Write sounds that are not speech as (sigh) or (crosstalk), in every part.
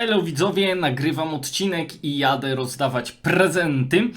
Hello widzowie, nagrywam odcinek i jadę rozdawać prezenty.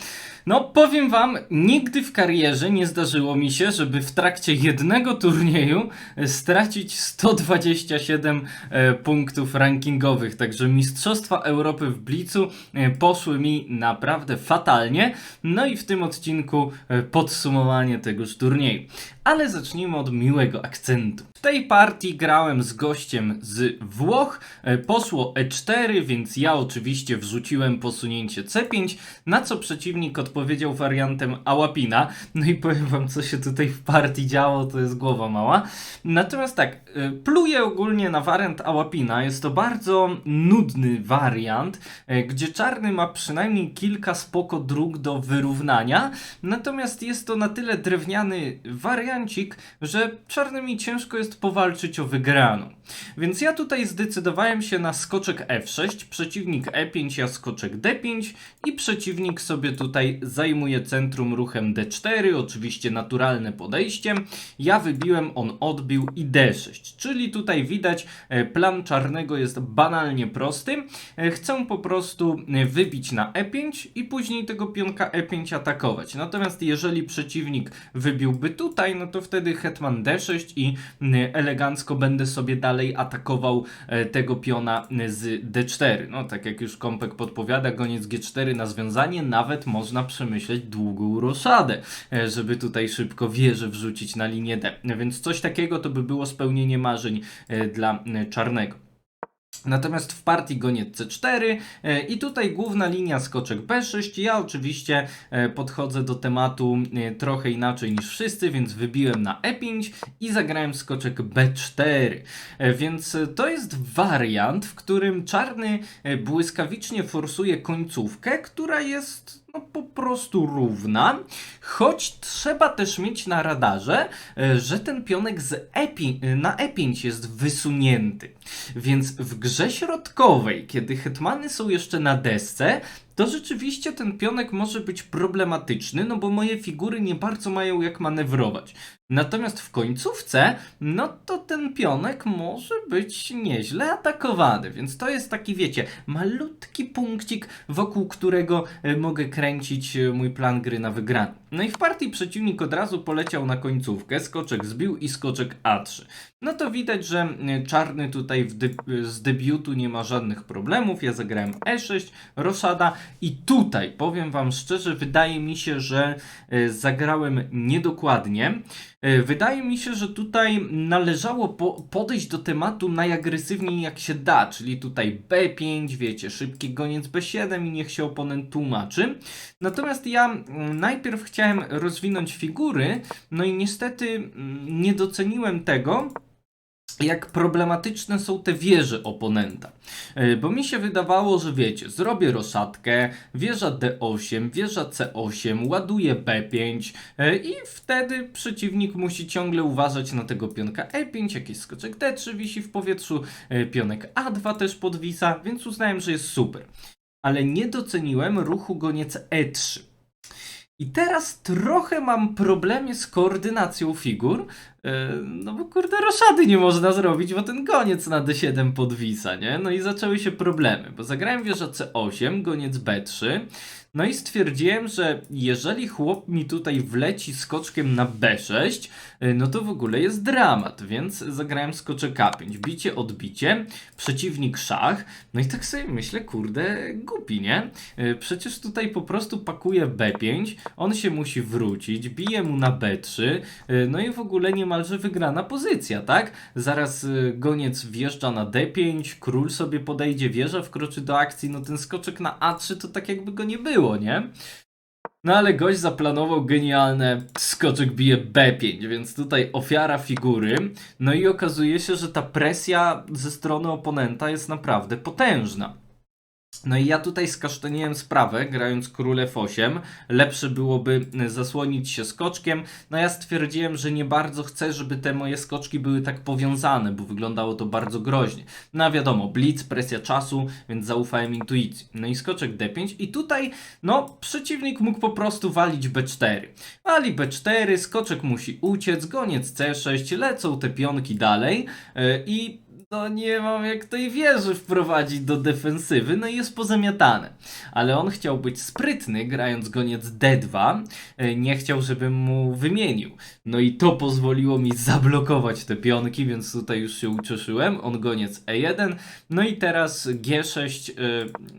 No powiem wam, nigdy w karierze nie zdarzyło mi się, żeby w trakcie jednego turnieju e, stracić 127 e, punktów rankingowych. Także Mistrzostwa Europy w Blicu e, poszły mi naprawdę fatalnie. No i w tym odcinku podsumowanie tegoż turnieju. Ale zacznijmy od miłego akcentu. W tej partii grałem z gościem z Włoch. E, Poszło E4, więc ja oczywiście wrzuciłem posunięcie C5, na co przeciwnik odpowiedział wariantem Ałapina. No i powiem wam, co się tutaj w partii działo, to jest głowa mała. Natomiast tak, e, pluję ogólnie na wariant Ałapina. Jest to bardzo nudny wariant, e, gdzie czarny ma przynajmniej kilka spoko dróg do wyrównania. Natomiast jest to na tyle drewniany wariancik, że czarnymi ciężko jest powalczyć o wygraną. Więc ja tutaj zdecydowałem się na skoczek F6, przeciwnik E5, ja skoczek D5 i przeciwnik sobie tutaj zajmuje centrum ruchem D4, oczywiście naturalne podejście. Ja wybiłem, on odbił i D6, czyli tutaj widać e, plan czarnego jest banalnie prosty. E, Chcę po prostu e, wybić na E5 i później tego pionka E5 atakować. Natomiast jeżeli przeciwnik wybiłby tutaj, no to wtedy hetman D6 i mm, elegancko będę sobie dalej atakował e, tego piona e, z D4. No tak jak już Kompek podpowiada, goniec G4 na związanie, nawet można przemyśleć długą roszadę, e, żeby tutaj szybko wieżę wrzucić na linię D. Więc coś takiego to by było spełnienie marzeń e, dla e, czarnego. Natomiast w partii goniec C4 e, i tutaj główna linia skoczek B6. Ja oczywiście e, podchodzę do tematu e, trochę inaczej niż wszyscy, więc wybiłem na E5 i zagrałem skoczek B4. E, Więc to jest wariant, w którym czarny błyskawicznie forsuje końcówkę, która jest no, po prostu równa, choć trzeba też mieć na radarze, że ten pionek z E5, na E5 jest wysunięty. Więc w grze środkowej, kiedy hetmany są jeszcze na desce, to rzeczywiście ten pionek może być problematyczny, no bo moje figury nie bardzo mają jak manewrować. Natomiast w końcówce, no to ten pionek może być nieźle atakowany, więc to jest taki, wiecie, malutki punkcik, wokół którego e, mogę kręcić e, mój plan gry na wygraną. No i w partii przeciwnik od razu poleciał na końcówkę, skoczek zbił i skoczek A3. No to widać, że e, czarny tutaj de- z debiutu nie ma żadnych problemów. Ja zagrałem E6, roszada i tutaj, powiem wam szczerze, wydaje mi się, że zagrałem niedokładnie. E, Wydaje mi się, że tutaj należało po podejść do tematu najagresywniej jak się da, czyli tutaj B5, wiecie, szybki goniec B7 i niech się oponent tłumaczy. Natomiast ja mm, najpierw chciałem rozwinąć figury, no i niestety mm, nie doceniłem tego, jak problematyczne są te wieże oponenta. E, Bo mi się wydawało, że wiecie, zrobię roszadkę, wieża D8, wieża C8, ładuję B5 e, i wtedy przeciwnik musi ciągle uważać na tego pionka E5, jakiś skoczek D3 wisi w powietrzu, e, pionek A2 też podwisa, więc uznałem, że jest super. Ale nie doceniłem ruchu goniec E3. I teraz trochę mam problemy z koordynacją figur, no bo kurde roszady nie można zrobić, bo ten goniec na D7 podwisa, nie? No i zaczęły się problemy, bo zagrałem wieża C8, goniec B3, no i stwierdziłem, że jeżeli chłop mi tutaj wleci skoczkiem na B6, y, no to w ogóle jest dramat, więc zagrałem skoczek A5, bicie, odbicie, przeciwnik szach, no i tak sobie myślę, kurde, głupi, nie? Y, Przecież tutaj po prostu pakuje B5, on się musi wrócić, bije mu na B3, y, no i w ogóle niemalże wygrana pozycja, tak? Zaraz y, goniec wjeżdża na D5, król sobie podejdzie, wieża wkroczy do akcji, no ten skoczek na A3 to tak jakby go nie było, nie? No ale gość zaplanował genialne skoczek bije B5, więc tutaj ofiara figury. No i okazuje się, że ta presja ze strony oponenta jest naprawdę potężna. No i ja tutaj skasztaniłem sprawę, grając król F8. Lepsze byłoby y, zasłonić się skoczkiem. No ja stwierdziłem, że nie bardzo chcę, żeby te moje skoczki były tak powiązane, bo wyglądało to bardzo groźnie. No a wiadomo, blitz, presja czasu, więc zaufałem intuicji. No i skoczek D5 i tutaj, no, przeciwnik mógł po prostu walić B4. Wali B4, skoczek musi uciec, goniec C6, lecą te pionki dalej yy, i to nie mam jak tej wieży wprowadzić do defensywy, no i jest pozamiatane. Ale on chciał być sprytny, grając goniec D2, e, nie chciał, żebym mu wymienił. No i to pozwoliło mi zablokować te pionki, więc tutaj już się ucieszyłem. On goniec E1, no i teraz G6, e,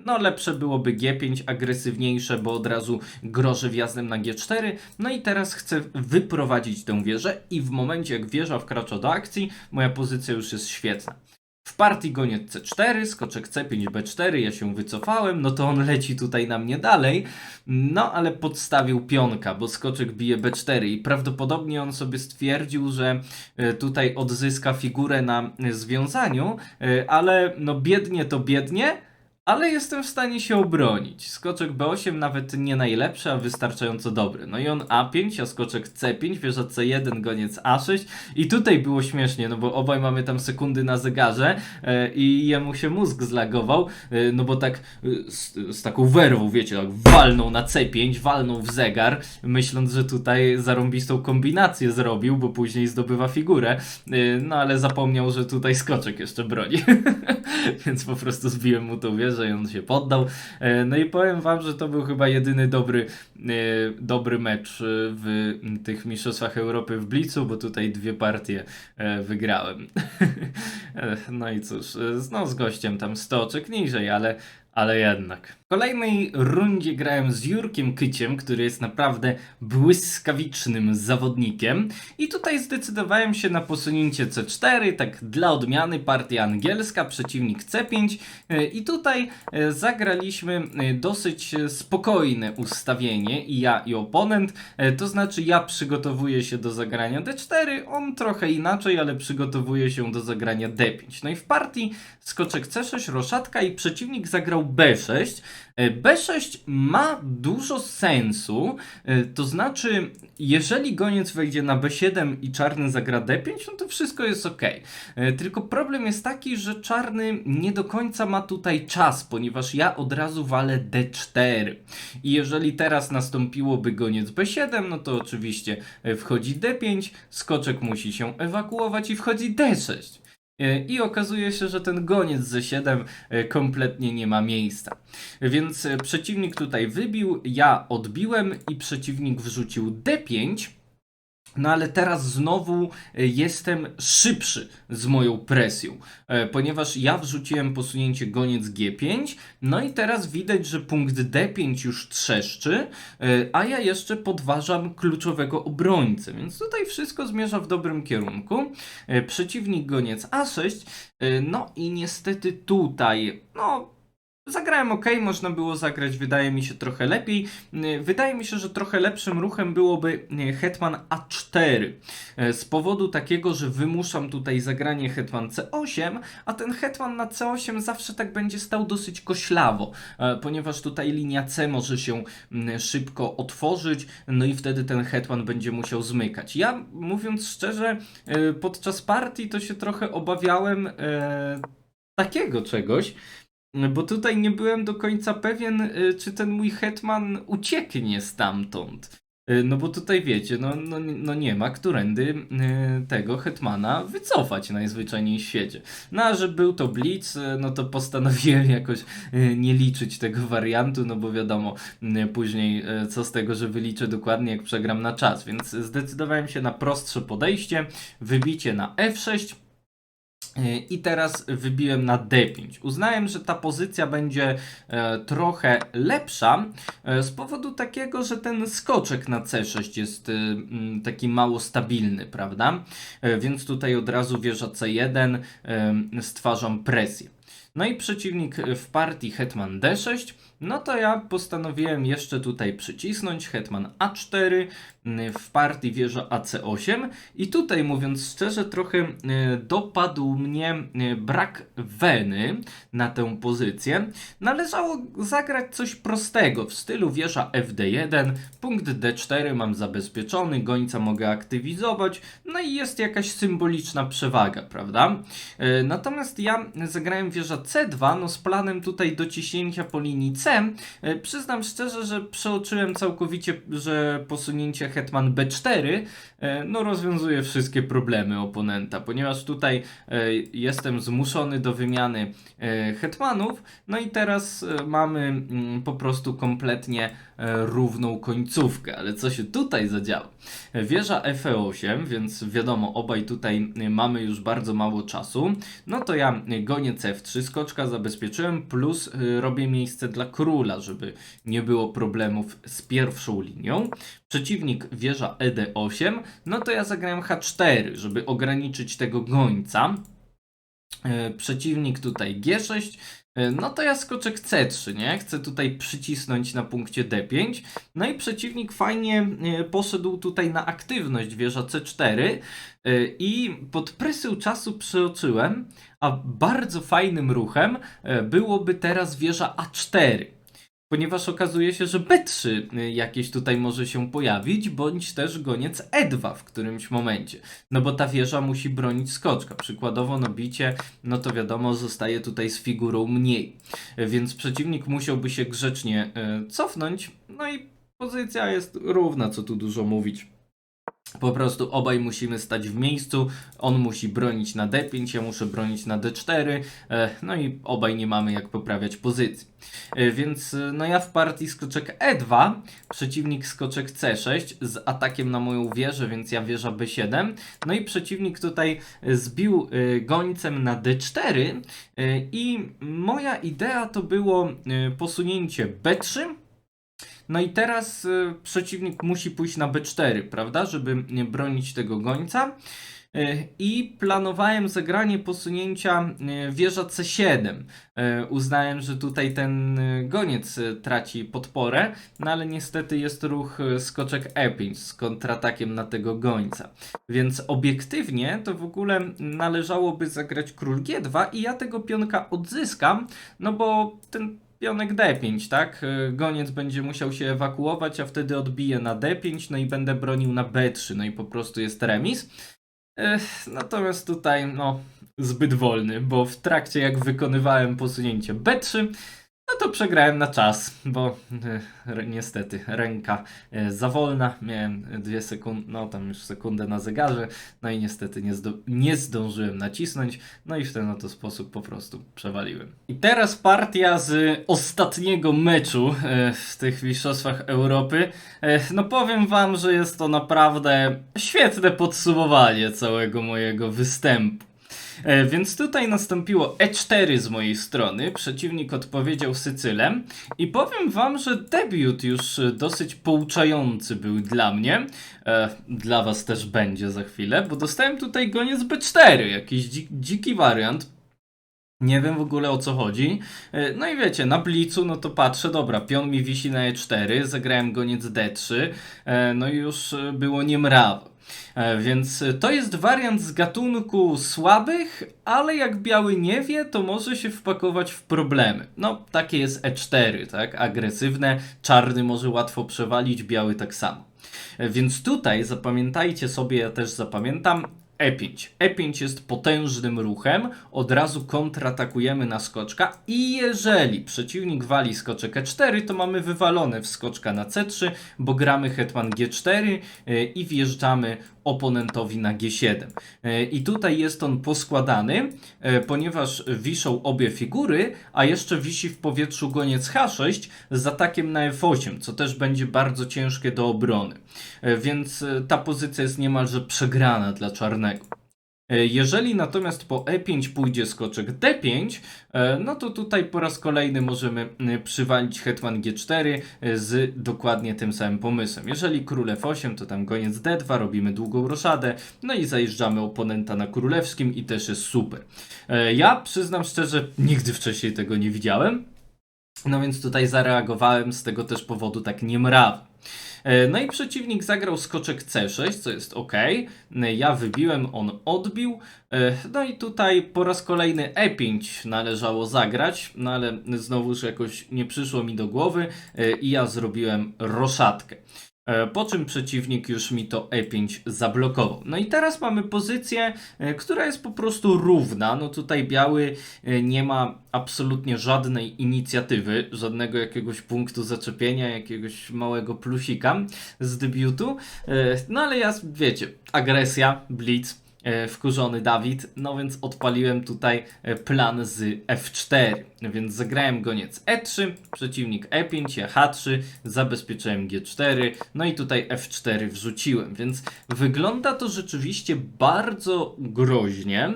no lepsze byłoby G5, agresywniejsze, bo od razu grożę wjazdem na G4. No i teraz chcę wyprowadzić tę wieżę i w momencie jak wieża wkracza do akcji, moja pozycja już jest świetna. W partii goniec C4, skoczek C5, B4, ja się wycofałem, no to on leci tutaj na mnie dalej, no ale podstawił pionka, bo skoczek bije B4 i prawdopodobnie on sobie stwierdził, że e, tutaj odzyska figurę na e, związaniu, e, ale no biednie to biednie, ale jestem w stanie się obronić. Skoczek B8 nawet nie najlepszy, a wystarczająco dobry. No i on A5, a skoczek C5, wieża C1, goniec A6 i tutaj było śmiesznie, no bo obaj mamy tam sekundy na zegarze e, i jemu się mózg zlagował, e, no bo tak e, z, z taką werwą, wiecie, tak walnął na C5, walnął w zegar, myśląc, że tutaj zarąbistą kombinację zrobił, bo później zdobywa figurę, e, no ale zapomniał, że tutaj skoczek jeszcze broni. (laughs) Więc po prostu zbiłem mu tą wieżę i on się poddał. E, No i powiem wam, że to był chyba jedyny dobry, e, dobry mecz e, w tych Mistrzostwach Europy w Blicu, bo tutaj dwie partie wygrałem. (laughs) No i cóż, no z gościem tam 100 oczek niżej, ale, ale jednak. Kolejnej rundzie grałem z Jurkiem Kyciem, który jest naprawdę błyskawicznym zawodnikiem i tutaj zdecydowałem się na posunięcie C4, tak dla odmiany partia angielska, przeciwnik C5 e, i tutaj e, zagraliśmy e, dosyć spokojne ustawienie i ja i oponent, to znaczy ja przygotowuję się do zagrania D4, on trochę inaczej, ale przygotowuje się do zagrania D5. No i w partii skoczek C6, roszatka i przeciwnik zagrał B6. E, B6 ma dużo sensu, e, to znaczy, jeżeli goniec wejdzie na B7 i czarny zagra D5, no to wszystko jest ok. E, Tylko problem jest taki, że czarny nie do końca ma tutaj czas, ponieważ ja od razu walę D4. I jeżeli teraz nastąpiłoby goniec B7, no to oczywiście wchodzi D5, skoczek musi się ewakuować i wchodzi D6. E, I okazuje się, że ten goniec Z7 e, kompletnie nie ma miejsca. Więc e, przeciwnik tutaj wybił, ja odbiłem i przeciwnik wrzucił D5. No ale teraz znowu e, jestem szybszy z moją presją, e, ponieważ ja wrzuciłem posunięcie goniec G5, no i teraz widać, że punkt D5 już trzeszczy, e, a ja jeszcze podważam kluczowego obrońcę, więc tutaj wszystko zmierza w dobrym kierunku. Przeciwnik goniec A6, e, no i niestety tutaj, no Zagrałem ok, można było zagrać, wydaje mi się, trochę lepiej. Y, Wydaje mi się, że trochę lepszym ruchem byłoby Hetman A4. y, Z powodu takiego, że wymuszam tutaj zagranie Hetman C8, a ten Hetman na C8 zawsze tak będzie stał dosyć koślawo, e, ponieważ tutaj linia C może się mm, szybko otworzyć, no i wtedy ten Hetman będzie musiał zmykać. Ja, mówiąc szczerze, y, podczas partii to się trochę obawiałem e, takiego czegoś, bo tutaj nie byłem do końca pewien, y, czy ten mój hetman ucieknie stamtąd. Y, No bo tutaj wiecie, no, no, no nie ma którędy y, tego hetmana wycofać najzwyczajniej w świecie. No a że był to blitz, no to postanowiłem (laughs) jakoś nie liczyć tego wariantu, no bo wiadomo później co z tego, że wyliczę dokładnie jak przegram na czas, więc zdecydowałem się na prostsze podejście, wybicie na F6, i teraz wybiłem na D5. Uznałem, że ta pozycja będzie e, trochę lepsza e, z powodu takiego, że ten skoczek na C6 jest e, mm, taki mało stabilny, prawda? E, więc tutaj od razu wieża C1 e, stwarzam presję. No i przeciwnik w partii Hetman D6, no to ja postanowiłem jeszcze tutaj przycisnąć Hetman A4, mm, w partii wieża AC8 i tutaj mówiąc szczerze trochę e, dopadł mnie e, brak weny na tę pozycję. Należało zagrać coś prostego w stylu wieża FD1, punkt D4 mam zabezpieczony, gońca mogę aktywizować, no i jest jakaś symboliczna przewaga, prawda? E, Natomiast ja zagrałem wieża C2, no z planem tutaj dociśnięcia po linii C, e, przyznam szczerze, że przeoczyłem całkowicie, że posunięcie hetman B4 e, no rozwiązuje wszystkie problemy oponenta, ponieważ tutaj e, jestem zmuszony do wymiany hetmanów, no i teraz mamy mm, po prostu kompletnie równą końcówkę, ale co się tutaj zadziało? E, Wieża FE8, więc wiadomo, obaj tutaj e, mamy już bardzo mało czasu, no to ja e, gonię C3, skoczka zabezpieczyłem, plus e, robię miejsce dla króla, żeby nie było problemów z pierwszą linią. Przeciwnik wieża ED8, no to ja zagrałem H4, żeby ograniczyć tego gońca. E, Przeciwnik tutaj G6, e, no to ja skoczek C3, nie? Chcę tutaj przycisnąć na punkcie D5. No i przeciwnik fajnie e, poszedł tutaj na aktywność wieża C4 e, i pod presją czasu przeoczyłem, a bardzo fajnym ruchem e, byłoby teraz wieża A4. Ponieważ okazuje się, że B3 y, jakieś tutaj może się pojawić, bądź też goniec E2 w którymś momencie. No bo ta wieża musi bronić skoczka. Przykładowo no bicie, no to wiadomo, zostaje tutaj z figurą mniej. Y, Więc przeciwnik musiałby się grzecznie y, cofnąć. No i pozycja jest równa, co tu dużo mówić. Po prostu obaj musimy stać w miejscu, on musi bronić na D5, ja muszę bronić na D4, e, no i obaj nie mamy jak poprawiać pozycji. E, Więc e, no ja w partii skoczek E2, przeciwnik skoczek C6 z atakiem na moją wieżę, więc ja wieża B7. No i przeciwnik tutaj zbił gońcem na D4 e, i moja idea to było posunięcie B3, no i teraz y, przeciwnik musi pójść na B4, prawda, żeby bronić tego gońca. Y, I planowałem zagranie posunięcia y, wieża C7. Y, Uznałem, że tutaj ten goniec traci podporę, no ale niestety jest ruch skoczek E5 z kontratakiem na tego gońca. Więc obiektywnie to w ogóle należałoby zagrać król G2 i ja tego pionka odzyskam, no bo ten pionek D5, tak? Y, Goniec będzie musiał się ewakuować, a wtedy odbije na D5, no i będę bronił na B3, no i po prostu jest remis. Natomiast tutaj, no, zbyt wolny, bo w trakcie jak wykonywałem posunięcie B3, no to przegrałem na czas, bo e, niestety ręka e, za wolna, miałem dwie sekundy, no tam już sekundę na zegarze, no i niestety nie, zdo- nie zdążyłem nacisnąć, no i w ten oto sposób po prostu przewaliłem. I teraz partia z ostatniego meczu e, w tych Mistrzostwach Europy. E, No powiem wam, że jest to naprawdę świetne podsumowanie całego mojego występu. E, Więc tutaj nastąpiło E4 z mojej strony, przeciwnik odpowiedział Sycylem. I powiem wam, że debiut już e, dosyć pouczający był dla mnie, e, dla was też będzie za chwilę, bo dostałem tutaj goniec B4, jakiś dzi dziki wariant, nie wiem w ogóle o co chodzi. E, No i wiecie, na blicu, no to patrzę, dobra, pion mi wisi na E4, zagrałem goniec D3, e, no i już e, było niemrawo. E, Więc to jest wariant z gatunku słabych, ale jak biały nie wie, to może się wpakować w problemy. No, takie jest E4, tak? Agresywne, czarny może łatwo przewalić, biały tak samo. Więc tutaj zapamiętajcie sobie, ja też zapamiętam, E5. E5 jest potężnym ruchem, od razu kontratakujemy na skoczka i jeżeli przeciwnik wali skoczek E4, to mamy wywalone w skoczka na C3, bo gramy hetman G4 e, i wjeżdżamy oponentowi na G7. E, I tutaj jest on poskładany, e, ponieważ wiszą obie figury, a jeszcze wisi w powietrzu goniec H6 z atakiem na F8, co też będzie bardzo ciężkie do obrony. E, Więc ta pozycja jest niemalże przegrana dla czarnego. E, Jeżeli natomiast po E5 pójdzie skoczek D5, e, no to tutaj po raz kolejny możemy przywalić hetman G4 e, z dokładnie tym samym pomysłem. Jeżeli król F8, to tam goniec D2, robimy długą roszadę, no i zajeżdżamy oponenta na królewskim i też jest super. Ja przyznam szczerze, nigdy wcześniej tego nie widziałem, no więc tutaj zareagowałem z tego też powodu tak niemrawo. E, No i przeciwnik zagrał skoczek C6, co jest ok. Ja wybiłem, on odbił. E, No i tutaj po raz kolejny E5 należało zagrać, no ale znowuż jakoś nie przyszło mi do głowy e, i ja zrobiłem roszadkę. E, Po czym przeciwnik już mi to E5 zablokował. No i teraz mamy pozycję, e, która jest po prostu równa. No tutaj biały e, nie ma absolutnie żadnej inicjatywy, żadnego jakiegoś punktu zaczepienia, jakiegoś małego plusika z debiutu. No ale ja, wiecie, agresja, blitz, wkurzony Dawid, no więc odpaliłem tutaj e, plan z F4, więc zagrałem goniec E3, przeciwnik E5, ja H3, zabezpieczyłem G4, no i tutaj F4 wrzuciłem, więc wygląda to rzeczywiście bardzo groźnie.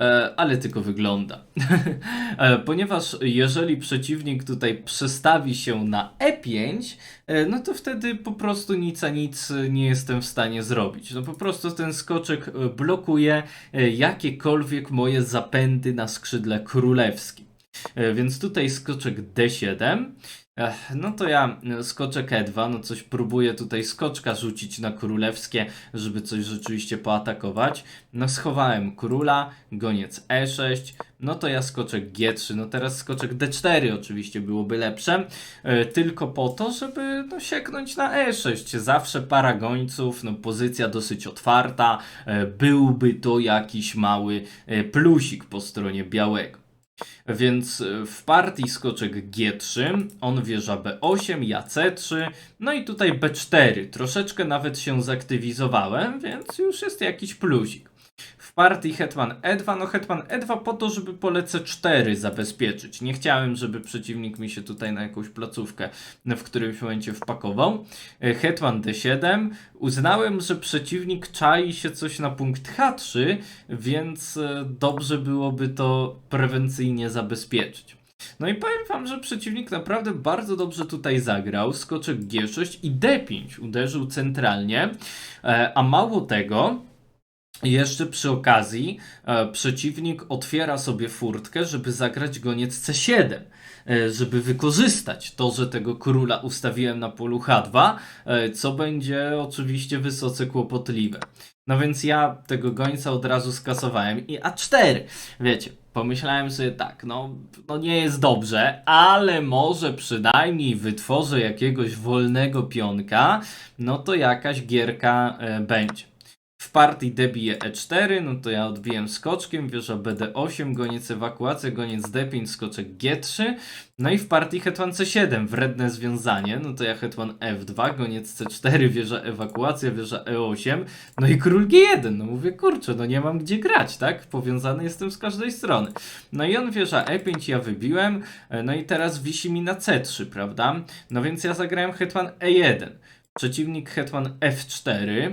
E, ale tylko wygląda. (laughs) E, Ponieważ jeżeli przeciwnik tutaj przestawi się na E5, e, no to wtedy po prostu nic a nic nie jestem w stanie zrobić. No po prostu ten skoczek blokuje jakiekolwiek moje zapędy na skrzydle królewskim. Więc tutaj skoczek D7. Ech, no to ja e, skoczek E2, no coś próbuję tutaj skoczka rzucić na królewskie, żeby coś rzeczywiście poatakować. No schowałem króla, goniec E6, no to ja skoczek G3, no teraz skoczek D4 oczywiście byłoby lepsze, e, tylko po to, żeby no, sieknąć na E6. Zawsze para gońców, no pozycja dosyć otwarta, e, byłby to jakiś mały plusik po stronie białego. Więc e, w partii skoczek G3, on wieża B8, ja C3, no i tutaj B4. Troszeczkę nawet się zaktywizowałem, więc już jest jakiś plusik. Partii hetman E2, no hetman E2 po to, żeby pole C4 zabezpieczyć. Nie chciałem, żeby przeciwnik mi się tutaj na jakąś placówkę w którymś momencie wpakował. E, Hetman D7. Uznałem, że przeciwnik czai się coś na punkt H3, więc e, dobrze byłoby to prewencyjnie zabezpieczyć. No i powiem wam, że przeciwnik naprawdę bardzo dobrze tutaj zagrał. Skoczek G6 i D5 uderzył centralnie, e, a mało tego, jeszcze przy okazji e, przeciwnik otwiera sobie furtkę, żeby zagrać goniec C7, e, żeby wykorzystać to, że tego króla ustawiłem na polu H2, e, co będzie oczywiście wysoce kłopotliwe. No więc ja tego gońca od razu skasowałem i A4. Wiecie, pomyślałem sobie tak, no, no nie jest dobrze, ale może przynajmniej wytworzę jakiegoś wolnego pionka, no to jakaś gierka e, będzie. Partii debije E4, no to ja odbiłem skoczkiem, wieża BD8, goniec ewakuacja, goniec D5, skoczek G3. No i w partii hetman C7, wredne związanie, no to ja hetman F2, goniec C4, wieża ewakuacja, wieża E8, no i król G1. No mówię, kurczę, no nie mam gdzie grać, tak? Powiązany jestem z każdej strony. No i on wieża E5, ja wybiłem, e, no i teraz wisi mi na C3, prawda? No więc ja zagrałem hetman E1. Przeciwnik hetman F4.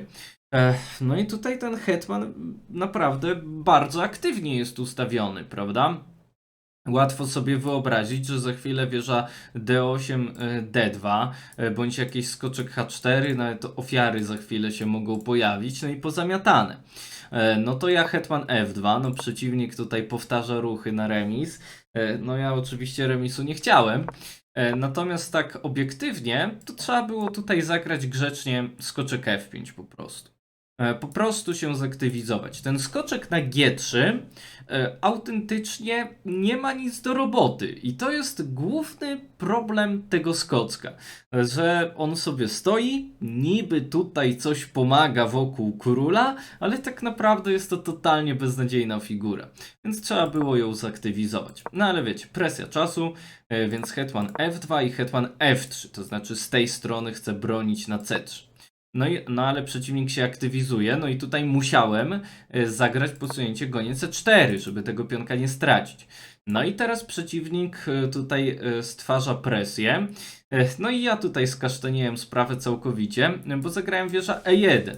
No i tutaj ten hetman naprawdę bardzo aktywnie jest ustawiony, prawda? Łatwo sobie wyobrazić, że za chwilę wieża D8, e, D2, e, bądź jakiś skoczek H4, nawet ofiary za chwilę się mogą pojawić, no i pozamiatane. E, No to ja hetman F2, no przeciwnik tutaj powtarza ruchy na remis. No ja oczywiście remisu nie chciałem. Natomiast tak obiektywnie, to trzeba było tutaj zagrać grzecznie skoczek F5 po prostu. E, Po prostu się zaktywizować. Ten skoczek na G3 e, autentycznie nie ma nic do roboty. I to jest główny problem tego skocka. Że on sobie stoi, niby tutaj coś pomaga wokół króla, ale tak naprawdę jest to totalnie beznadziejna figura. Więc trzeba było ją zaktywizować. No ale wiecie, presja czasu, e, więc hetman F2 i hetman F3, to znaczy z tej strony chcę bronić na C3. No, i, no ale przeciwnik się aktywizuje, no i tutaj musiałem e, zagrać posunięcie goniec C4, żeby tego pionka nie stracić. No i teraz przeciwnik e, tutaj e, stwarza presję. E, No i ja tutaj skasztaniłem sprawę całkowicie, e, bo zagrałem wieża E1.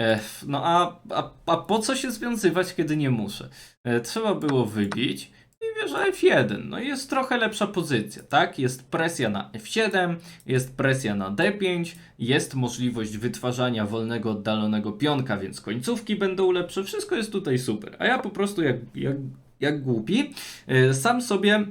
E, No a, a, a po co się związywać, kiedy nie muszę? E, Trzeba było wybić i wieża F1. No jest trochę lepsza pozycja, tak? Jest presja na F7, jest presja na D5, jest możliwość wytwarzania wolnego, oddalonego pionka, więc końcówki będą lepsze. Wszystko jest tutaj super. A ja po prostu jak, jak, jak głupi e, sam sobie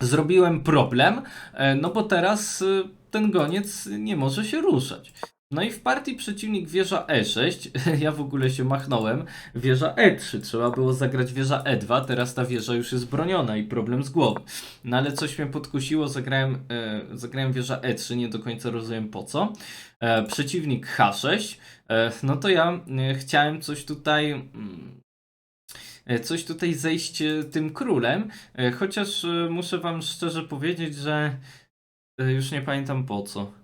zrobiłem problem, e, no bo teraz e, ten goniec nie może się ruszać. No i w partii przeciwnik wieża E6, (laughs) ja w ogóle się machnąłem, wieża E3, trzeba było zagrać wieża E2, teraz ta wieża już jest broniona i problem z głowy. No ale coś mnie podkusiło, zagrałem, e, zagrałem wieża E3, nie do końca rozumiem po co. E, przeciwnik H6, e, no to ja e, chciałem coś tutaj... Mm, e, coś tutaj zejść e, tym królem, e, chociaż muszę wam szczerze powiedzieć, że już nie pamiętam po co.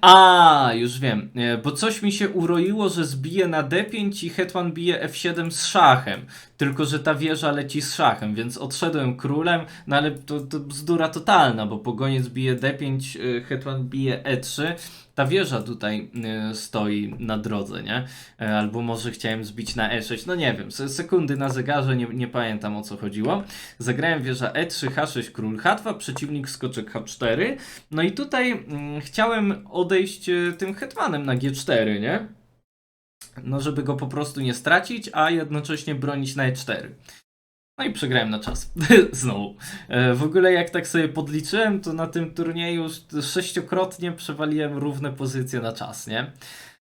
A, już wiem, e, bo coś mi się uroiło, że zbije na D5 i hetman bije F7 z szachem, tylko że ta wieża leci z szachem, więc odszedłem królem, no ale to, to bzdura totalna, bo pogoniec bije D5, e, hetman bije E3, ta wieża tutaj e, stoi na drodze, nie? E, Albo może chciałem zbić na E6, no nie wiem, se- sekundy na zegarze, nie, nie pamiętam o co chodziło. Zagrałem wieża E3, H6, król H2, przeciwnik skoczek H4, no i tutaj mm, chciałem odejść e, tym hetmanem na G4, nie? No, żeby go po prostu nie stracić, a jednocześnie bronić na E4. No i przegrałem na czas. (laughs) Znowu. E, w ogóle jak tak sobie podliczyłem, to na tym turnieju sz- sześciokrotnie przewaliłem równe pozycje na czas, nie?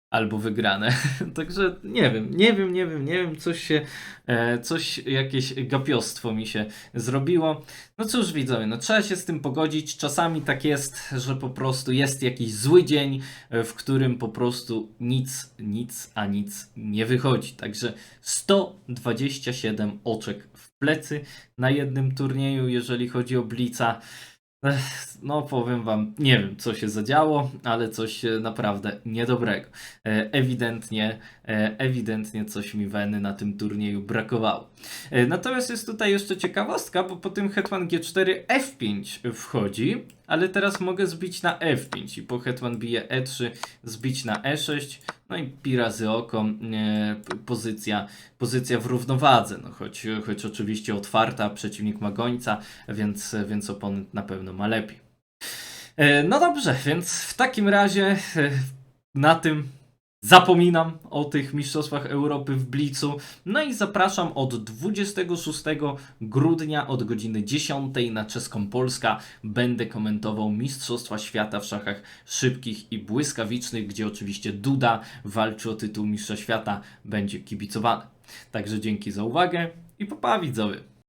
Albo wygrane. (laughs) Także nie wiem, nie wiem, nie wiem, nie wiem, coś się, e, coś, jakieś gapiostwo mi się zrobiło. No cóż widzowie, no trzeba się z tym pogodzić. Czasami tak jest, że po prostu jest jakiś zły dzień, e, w którym po prostu nic, nic, a nic nie wychodzi. Także 127 oczek w plecy na jednym turnieju, jeżeli chodzi o Blica. No powiem wam, nie wiem co się zadziało, ale coś e, naprawdę niedobrego. E, Ewidentnie, e, ewidentnie coś mi weny na tym turnieju brakowało. Natomiast jest tutaj jeszcze ciekawostka, bo po tym hetman G4 F5 wchodzi, ale teraz mogę zbić na F5 i po hetman bije E3 zbić na E6, no i pi razy oko, e, pozycja, pozycja w równowadze, no choć, choć oczywiście otwarta, przeciwnik ma gońca, więc, więc oponent na pewno ma lepiej. E, No dobrze, więc w takim razie e, na tym zapominam o tych Mistrzostwach Europy w Blicu. No i zapraszam od 26 grudnia od godziny 10 na Czeską Polska. Będę komentował Mistrzostwa Świata w szachach szybkich i błyskawicznych, gdzie oczywiście Duda walczy o tytuł Mistrza Świata, będzie kibicowany. Także dzięki za uwagę i popa widzowie.